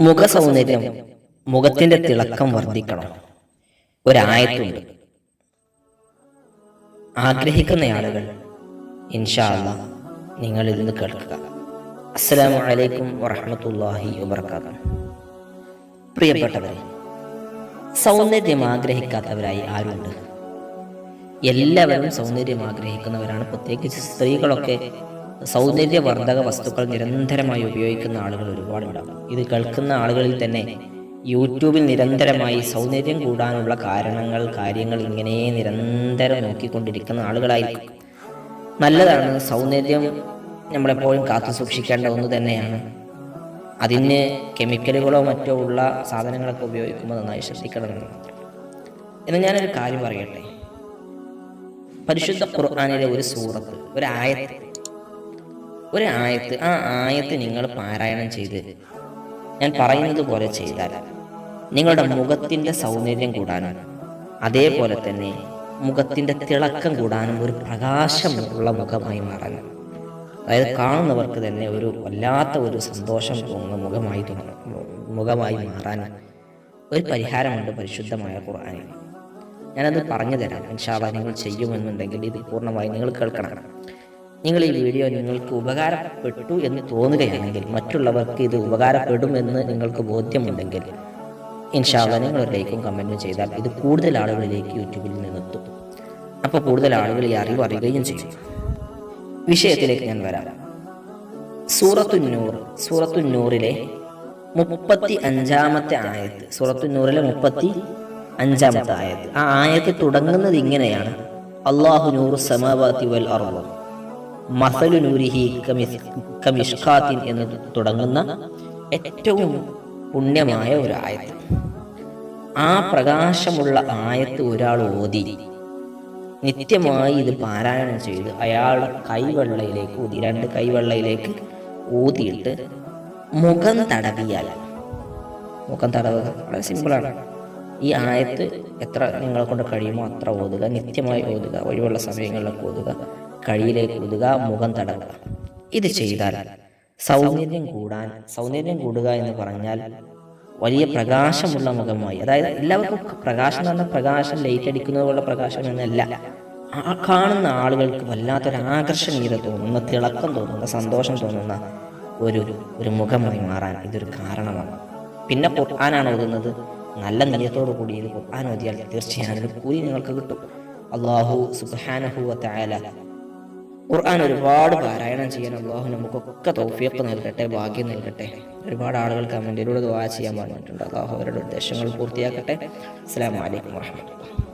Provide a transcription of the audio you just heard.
മുഖ സൗന്ദര്യം മുഖത്തിന്റെ തിളക്കം വർദ്ധിക്കണം. ഒരായത്തുണ്ട്. ആഗ്രഹിക്കുന്ന ആളുകൾ ഇൻഷാല്ല നിങ്ങൾ ഇരുന്ന് കേൾക്കുക. അസ്സലാമു അലൈക്കും വറഹമത്തല്ലാഹി വബർക്കാത്തു പ്രിയപ്പെട്ടവരെ സൗന്ദര്യം ആഗ്രഹിക്കാത്തവരായി ആരുണ്ട്? എല്ലാവരും സൗന്ദര്യം ആഗ്രഹിക്കുന്നവരാണ്. പ്രത്യേകിച്ച് സ്ത്രീകളൊക്കെ സൗന്ദര്യവർദ്ധക വസ്തുക്കൾ നിരന്തരമായി ഉപയോഗിക്കുന്ന ആളുകൾ ഒരുപാടുണ്ടാകും. ഇത് കേൾക്കുന്ന ആളുകളിൽ തന്നെ യൂട്യൂബിൽ നിരന്തരമായി സൗന്ദര്യം കൂടാനുള്ള കാരണങ്ങൾ കാര്യങ്ങൾ ഇങ്ങനെ നിരന്തരം നോക്കിക്കൊണ്ടിരിക്കുന്ന ആളുകളായിരിക്കും. നല്ലതാണ് സൗന്ദര്യം നമ്മളെപ്പോഴും കാത്തു സൂക്ഷിക്കേണ്ട ഒന്ന് തന്നെയാണ്. അതിന് കെമിക്കലുകളോ മറ്റോ ഉള്ള സാധനങ്ങളൊക്കെ ഉപയോഗിക്കുമ്പോൾ നന്നായി ശ്രദ്ധിക്കണമെന്ന് എന്നാൽ ഞാനൊരു കാര്യം പറയട്ടെ. പരിശുദ്ധ ഖുർആാനിലെ ഒരു സൂറത്ത് ഒരു ആയത്ത് ഒരു ആയത്ത് ആ ആയത്ത് നിങ്ങൾ പാരായണം ചെയ്ത്. ഞാൻ പറയുന്നത് പോലെ ചെയ്താൽ നിങ്ങളുടെ മുഖത്തിന്റെ സൗന്ദര്യം കൂടാനും അതേപോലെ തന്നെ മുഖത്തിന്റെ തിളക്കം കൂടാനും ഒരു പ്രകാശമുള്ള മുഖമായി മാറാനും. അതായത് കാണുന്നവർക്ക് തന്നെ ഒരു വല്ലാത്ത ഒരു സന്തോഷം തോന്നുന്ന മുഖമായി മുഖമായി മാറാനും ഒരു പരിഹാരമുണ്ട് പരിശുദ്ധമായ ഖുർആാനിൽ. ഞാനത് പറഞ്ഞു തരാം ഇൻഷാല്ല നിങ്ങൾ ചെയ്യുമെന്നുണ്ടെങ്കിൽ ഇത് പൂർണമായി നിങ്ങൾ കേൾക്കണം. നിങ്ങൾ ഈ വീഡിയോ നിങ്ങൾക്ക് ഉപകാരപ്പെട്ടു എന്ന് തോന്നുകയാണെങ്കിൽ മറ്റുള്ളവർക്ക് ഇത് ഉപകാരപ്പെടുമെന്ന് നിങ്ങൾക്ക് ബോധ്യമുണ്ടെങ്കിൽ ഇൻഷാല്ല നിങ്ങൾ ലൈക്കും കമന്റും ചെയ്താൽ ഇത് കൂടുതൽ ആളുകളിലേക്ക് യൂട്യൂബിൽ നിന്നെത്തും. അപ്പോൾ കൂടുതൽ ആളുകൾ ഈ അറിവ് അറിയുകയും ചെയ്യും. വിഷയത്തിലേക്ക് ഞാൻ വരാം. സൂറത്തുന്നൂർ സൂറത്തുന്നൂറിലെ മുപ്പത്തി അഞ്ചാമത്തെ ആയത്ത് സൂറത്തുന്നൂറിലെ മുപ്പത്തി അഞ്ചാമത്തെ ആയത്ത്. ആ ആയത്ത് തുടങ്ങുന്നത് ഇങ്ങനെയാണ്. അള്ളാഹു നൂർ സമാവാത്തി വൽ അറുവ മസലു നൂരിഹി കമിസ് എന്ന് തുടങ്ങുന്ന ഏറ്റവും പുണ്യമായ ഒരു ആയത്ത്. ആ പ്രകാശമുള്ള ആയത്ത് ഒരാൾ ഓതി. നിത്യമായി ഇത് പാരായണം ചെയ്ത് അയാളുടെ കൈവെള്ളയിലേക്ക് ഊതി. രണ്ട് കൈവെള്ളയിലേക്ക് ഊതിയിട്ട് മുഖം തടവിയാൽ. മുഖം തടവുക വളരെ സിമ്പിളാണ്. ഈ ആയത്ത് എത്ര നിങ്ങളെ കൊണ്ട് കഴിയുമോ അത്ര ഓതുക. നിത്യമായി ഓതുക. ഒഴിവുള്ള സമയങ്ങളിലൊക്കെ ഓതുക. കഴിയിലേക്ക് ഒതുക മുഖം തടവുക. ഇത് ചെയ്താൽ സൗന്ദര്യം കൂടാൻ സൗന്ദര്യം കൂടുക എന്ന് പറഞ്ഞാൽ വലിയ പ്രകാശമുള്ള മുഖമായി. അതായത് എല്ലാവർക്കും പ്രകാശം എന്ന് പറഞ്ഞാൽ പ്രകാശം ലൈറ്റ് അടിക്കുന്നത് പോലെ പ്രകാശം എന്നല്ല ആ കാണുന്ന ആളുകൾക്ക് വല്ലാത്തൊരു ആകർഷണീയത തോന്നുന്ന തിളക്കം തോന്നുന്ന സന്തോഷം തോന്നുന്ന ഒരു ഒരു മുഖമായി മാറാൻ ഇതൊരു കാരണമാണ്. പിന്നെ ഖുർആനാണ് ഓതുന്നത്. നല്ല നിയത്തോടു കൂടി ഇത് ഖുർആൻ ഓതിയാൽ തീർച്ചയായും കൂലി നിങ്ങൾക്ക് കിട്ടും. അള്ളാഹു സുബാനഹു ഖുർആൻ ഒരുപാട് പാരായണം ചെയ്യാൻ അള്ളാഹു നമുക്കൊക്കെ തൗഫീഖ് നൽകട്ടെ ഭാഗ്യം നൽകട്ടെ. ഒരുപാട് ആളുകൾ കമന്റിലൂടെ ദ്വാ ചെയ്യാൻ പറഞ്ഞിട്ടുണ്ട്. അള്ളാഹു അവരുടെ ഉദ്ദേശങ്ങൾ പൂർത്തിയാക്കട്ടെ. അസ്സാം വലൈക്കും വാഹമത്തുള്ള